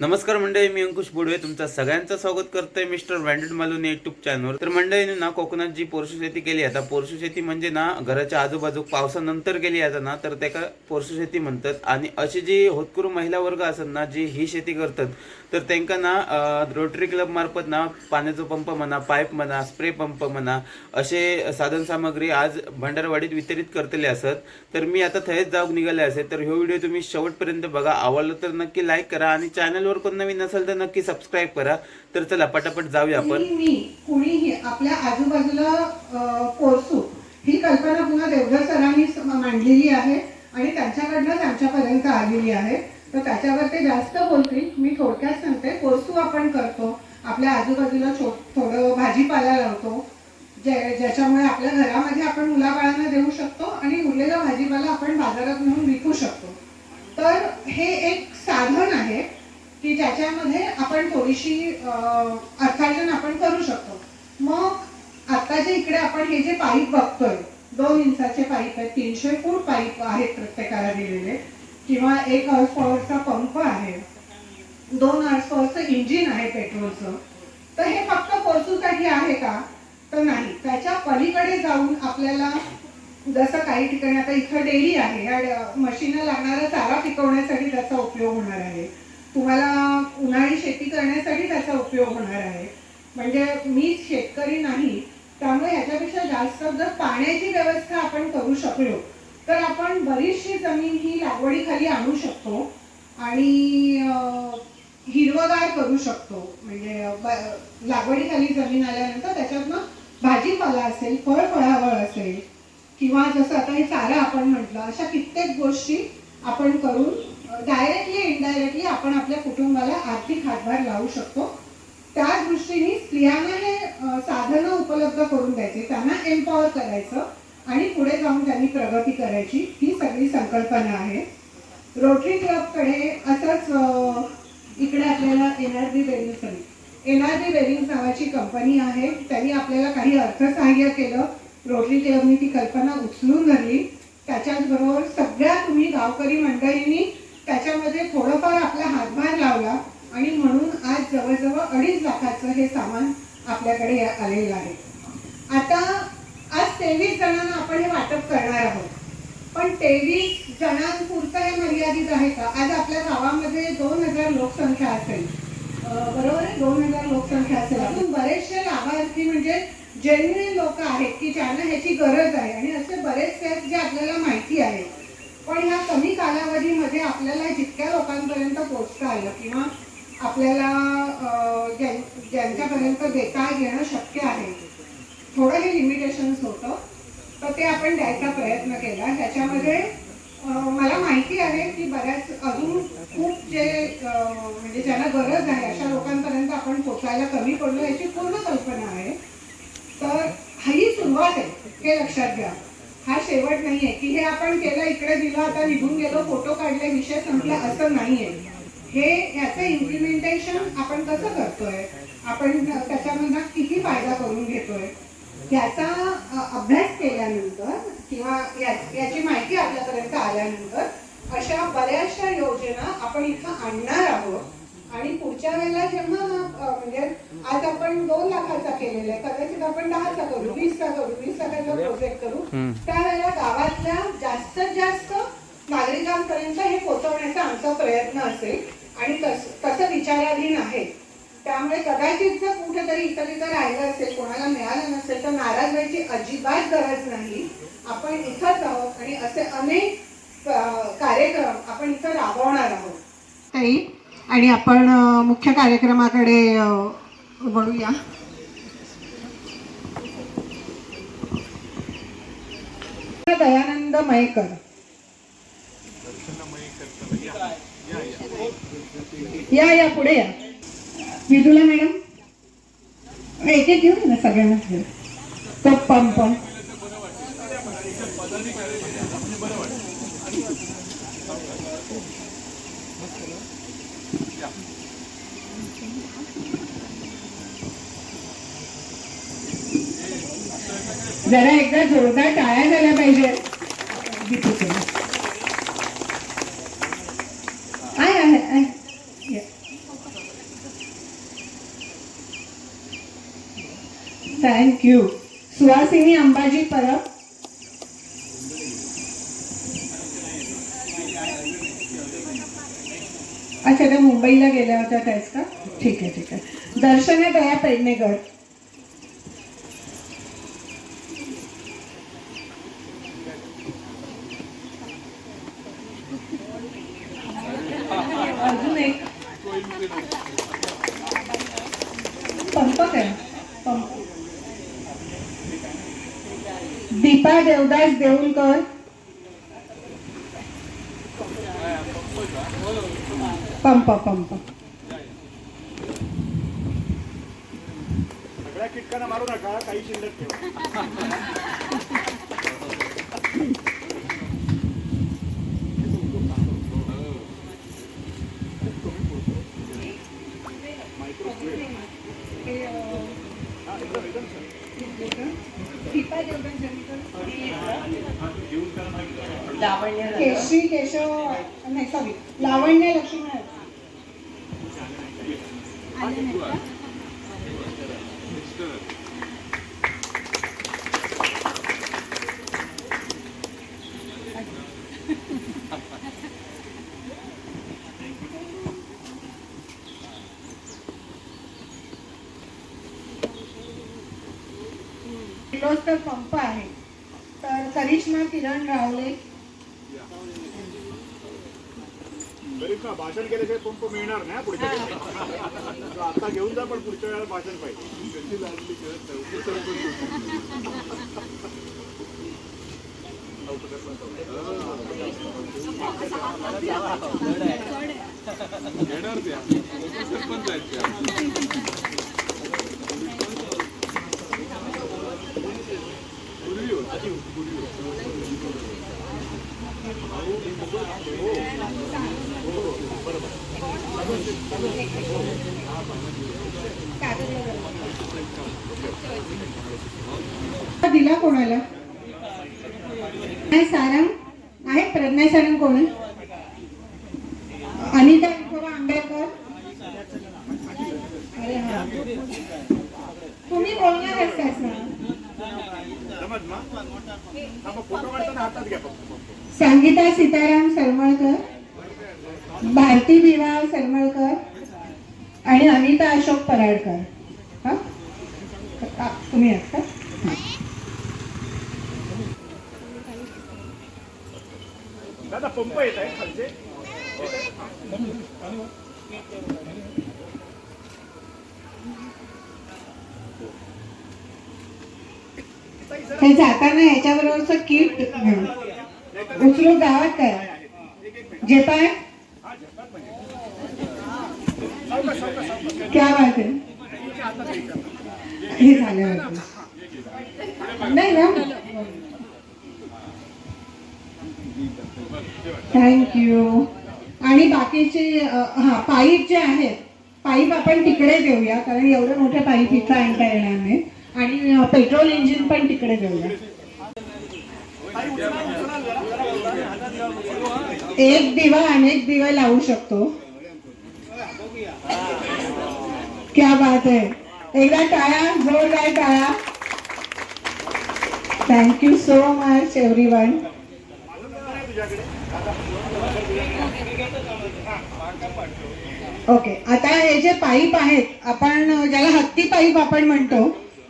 नमस्कार मंडळी मी अंकुश बुडवे तुमचं सगळ्यांचं स्वागत करतोय मिस्टर ब्रँडेड मालून युट्यूब चॅनलवर तर मंडळीने ना कोकणात जी पोरशू शेती केली आता पोरशू शेती म्हणजे ना घराच्या आजूबाजू पावसानंतर केली आता ना तर त्याका पोरशू शेती म्हणतात. आणि अशी जी होतकुरू महिला वर्ग असतात ना जी ही शेती करतात तर त्यांना ना रोटरी क्लब मार्फत ना पाण्याचो पंप म्हणा पाईप म्हणा स्प्रे पंप म्हणा असे साधन सामग्री आज भंडारवाडीत वितरित करतले असत. तर मी आता थंयच जाऊक निघाले असेल तर ह्यो व्हिडिओ तुम्ही शेवटपर्यंत बघा. आवडलं तर नक्की लाईक करा आणि चॅनलवर कोण नवीन नसेल तर नक्की सबस्क्राईब करा. तर चला पटापट जाऊया आपण. कुणीही आपल्या आजूबाजूला पोहोचू ही कल्पना पुन्हा देवधर सरांनी मांडलेली आहे. आणि त्यांच्याकडनंच आमच्यापर्यंत आलेली आहे. तर त्याच्यावर ते जास्त बोलतील. मी थोडक्यात सांगते. कोसू आपण करतो. आपल्या आजूबाजूला छो थोडं भाजीपाला लावतो. जे ज्याच्यामुळे आपल्या घरामध्ये आपण मुलाबाळांना देऊ शकतो आणि उरलेला भाजीपाला आपण बाजारात नेऊन विकू शकतो. तर हे एक साधन आहे की ज्याच्यामध्ये आपण थोडीशी अर्थार्जन आपण करू शकतो. मग आता जे इकडे आपण हे जे पाईप बघतोय दोन इंचाचे पाईप आहेत तीनशे फूट पाईप आहेत प्रत्येकाला दिलेले. किंवा एक हॉर्स पॉवरचा पंप आहे. दोन हॉर्स पॉवरचं इंजिन आहे पेट्रोलचं. तर हे फक्त पोरसूसाठी आहे का? तर नाही. त्याच्या पलीकडे जाऊन आपल्याला जसं काही ठिकाणी आता इथं डेअरी आहे. या मशीनला लागणारा चारा पिकवण्यासाठी त्याचा उपयोग होणार आहे. तुम्हाला उन्हाळी शेती करण्यासाठी त्याचा उपयोग होणार आहे. म्हणजे मी शेतकरी नाही त्यामुळे याच्यापेक्षा जास्त जर पाण्याची व्यवस्था आपण करू शकलो तर आपण बरीचशी जमीन ही लागवडीखाली आणू शकतो आणि हिरवगार करू शकतो. म्हणजे लागवडीखाली जमीन आल्यानंतर त्याच्यातनं भाजीपाला असेल फळ फळावळ असेल किंवा जसं आता हे चारा आपण म्हटलं अशा कित्येक गोष्टी आपण करून डायरेक्टली इनडायरेक्टली आपण आपल्या कुटुंबाला आर्थिक हातभार लावू शकतो. त्या दृष्टीने स्त्रियांना हे साधनं उपलब्ध करून द्यायचे. त्यांना एम्पॉवर करायचं आणि पुढे जाऊन त्यांनी प्रगती करायची ही सगळी संकल्पना आहे. रोटरी क्लबकडे असंच इकडे आपल्याला N R B bearing sorry N R B bearing नावाची कंपनी आहे. त्यांनी आपल्याला काही अर्थसहाय्य केलं. रोटरी क्लबनी ती कल्पना उचलून धरली. त्याच्याचबरोबर सगळ्या तुम्ही गावकरी मंडळींनी त्याच्यामध्ये थोडंफार आपला हातभार लावला आणि म्हणून आज जवळजवळ अडीच लाखाचं हे सामान आपल्याकडे आलेलं आहे. आता आज तेवीस जणांना आपण हे वाटप करणार आहोत. पण तेवीस जणांपुरतं हे मर्यादित आहे का? आज आपल्या गावामध्ये दोन हजार लोकसंख्या असेल. बरोबर आहे? दोन हजार लोकसंख्या असेल. अजून बरेचसे लाभार्थी म्हणजे जेन्युइन लोक आहेत की ज्यांना ह्याची गरज आहे. आणि असे बरेचसे आहेत जे आपल्याला माहिती आहे. पण ह्या कमी कालावधीमध्ये आपल्याला जितक्या लोकांपर्यंत पोहोचता आलं किंवा आपल्याला ज्यांच्यापर्यंत देता येणं शक्य आहे. थोडं हे लिमिटेशन्स होतं तर ते आपण द्यायचा प्रयत्न केला. त्याच्यामध्ये मला माहिती आहे की बऱ्याच अजून खूप जे म्हणजे ज्यांना गरज आहे अशा लोकांपर्यंत आपण पोचायला कमी पडलो याची पूर्ण कल्पना आहे. तर ही सुरुवात आहे हे लक्षात घ्या. हा शेवट नाहीये की हे आपण केलं इकडे दिलं आता निघून गेलो फोटो काढले विषय संपला असं नाही आहे हे याचं इम्प्लिमेंटेशन आपण कसं करतोय? आपण त्याच्यामधनं किती फायदा करून घेतोय? याचा अभ्यास केल्यानंतर किंवा याची माहिती आपल्यापर्यंत आल्यानंतर अशा बऱ्याचशा योजना आपण इथं आणणार आहोत. आणि पुढच्या वेळेला जेव्हा म्हणजे आज आपण दोन लाखाचा केलेला आहे कदाचित आपण दहाचा करू वीसचा करू वीस लाखाचा प्रोजेक्ट करू. त्यावेळेला गावातल्या जास्तीत जास्त नागरिकांपर्यंत हे पोहोचवण्याचा आमचा प्रयत्न असेल. आणि तस तसं विचाराधीन आहे त्यामुळे कदाचित जर कुठेतरी इथं तिथं राहिलं असेल कोणाला मिळालं नसेल तर नाराज व्हायची अजिबात गरज नाही. आपण इथंच आहोत आणि असे अनेक कार्यक्रम आपण इथं राबवणार आहोत. ताई आणि आपण मुख्य कार्यक्रमाकडे वळूया. दयानंद मयकर. या या पुढे या. विदुला मॅडम. एक एक घेऊ ना सगळ्यांना. घेऊ तो पंप जरा एकदा जोरदार टाळ्या झाल्या पाहिजे गीतेचे. आहे आहे आहे. या. Thank you Suhasini Ambaji Parab. अच्छा त्या मुंबईला गेल्या होत्या त्याच का? ठीक आहे ठीक आहे. दर्शना दया पेडणेगड अजून एक पंप काय pump Deepa Devdas Deulkar pump pump. सगळ्या किटकांना मारू नका काही शिल्लक ठेवा. दीपा देवदास केशरी केशव नाही सॉरी किर्लोस्कर पंप आहे. तर करिश्मा किरण रावले. ना भाषण केल्याशिवाय पंप मिळणार नाही पुढच्या वेळेला. आता घेऊन जा पण पुढच्या वेळेला भाषण दिला कोणाला? नाही सारंग. आहे? प्रज्ञा सारंग कोण अनिता विठोबा आंबेडकर. अरे हा. तुम्ही बोलणार असतास ना समज मग फोटो काढताना हातात घ्या फक्त. संगीता सीताराम सरमळकर भारती विवाह सरमळकर आणि अनिता अशोक पराडकर. हा? तुम्ही असता दादा पंप येत आहे खालचे. हे जाताना ह्याच्याबरोबरच किट घेऊन उचलू गावात काय? जे क्या बात आहे हे झालं नाही ना? थँक्यू आणि बाकीचे हा पाईप जे आहेत पाईप आपण तिकडे देऊया कारण एवढं मोठ्या पाईप इथं आणता येणार नाही. आणि पेट्रोल इंजिन पण तिकडे देऊया. एक दिवा अनेक दिवे लावू शकतो. क्या बात आहे एकदा टाळ्या जोरदार टाळ्या thank you so much everyone okay आता हे जे पाईप आहेत आपण ज्याला हत्ती पाईप आपण म्हणतो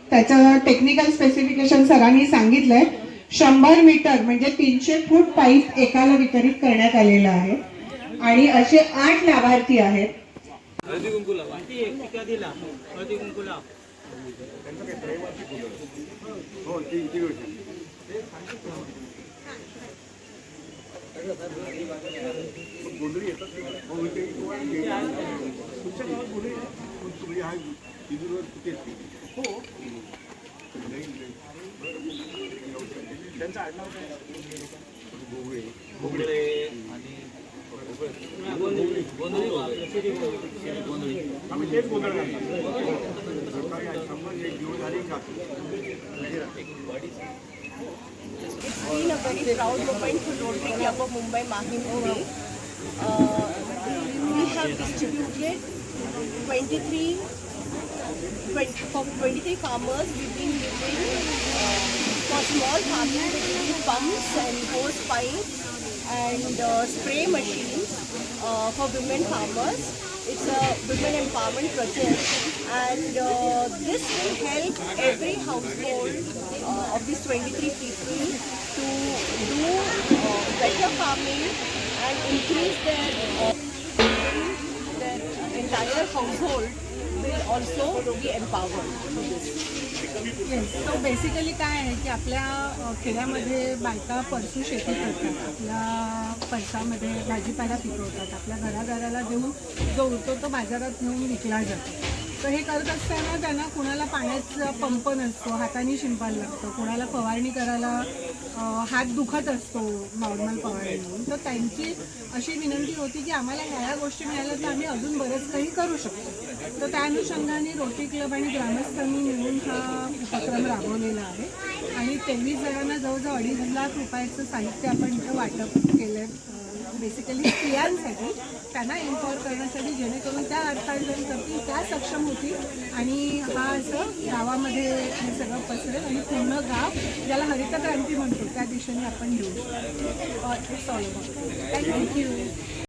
त्याचं टेक्निकल स्पेसिफिकेशन सरांनी सांगितलंय. शंभर मीटर म्हणजे तीनशे फूट पाईप एकाला वितरित करण्यात आलेला आहे. आणि असे आठ लाभार्थी आहेत. त्यांचं आडनाव काय भोगळे भोगळे आम्ही तेच गोंधळ घालतात. सरकारी आहे, संबंध एक दिवस आले का been a very proud moment for Rotary Club of Mumbai Mahim today. Uh, we have distributed 23 20, for 23 farmers, we've been giving for small farming, we're giving pumps and hose pipes and uh, spray machines uh, for women farmers. It's a women empowerment project, and uh, this will help every household uh, of these 23 people to do uh, better farming and increase their uh, their entire household also be be yes so basically काय आहे की आपल्या खेड्यामध्ये बायका परसू शेती करतात. आपल्या परसामध्ये भाजीपाला पिकवतात. आपल्या घराघराला देऊन जो उरतो तो बाजारात नेऊन विकला जातो. तर हे करत असताना त्यांना कुणाला पाण्याचा पंप नसतो हाताने शिंपायला लागतं कुणाला फवारणी करायला हात दुखत असतो नॉर्मल फवारणी म्हणून. तर त्यांची अशी विनंती होती की आम्हाला ह्या गोष्टी मिळाल्या तर आम्ही अजून बरंच काही करू शकतो. तर त्या अनुषंगाने रोटी क्लब आणि ग्रामस्थांनी मिळून हा उपक्रम राबवलेला आहे. आणि तेवीस जणांना जवळजवळ अडीच लाख रुपयाचं साहित्य आपण इथं वाटप केलं आहे बेसिकली स्त्रियांसाठी त्यांना एम्पॉवर करण्यासाठी जेणेकरून त्या अर्थार्जन करतील त्या सक्षम होतील. आणि हा असं गावामध्ये हे सगळं पसरेल आणि पूर्ण गाव ज्याला हरित क्रांती म्हणतो त्या दिशेने आपण येऊ इट्स ऑल अबाउट थँक्यू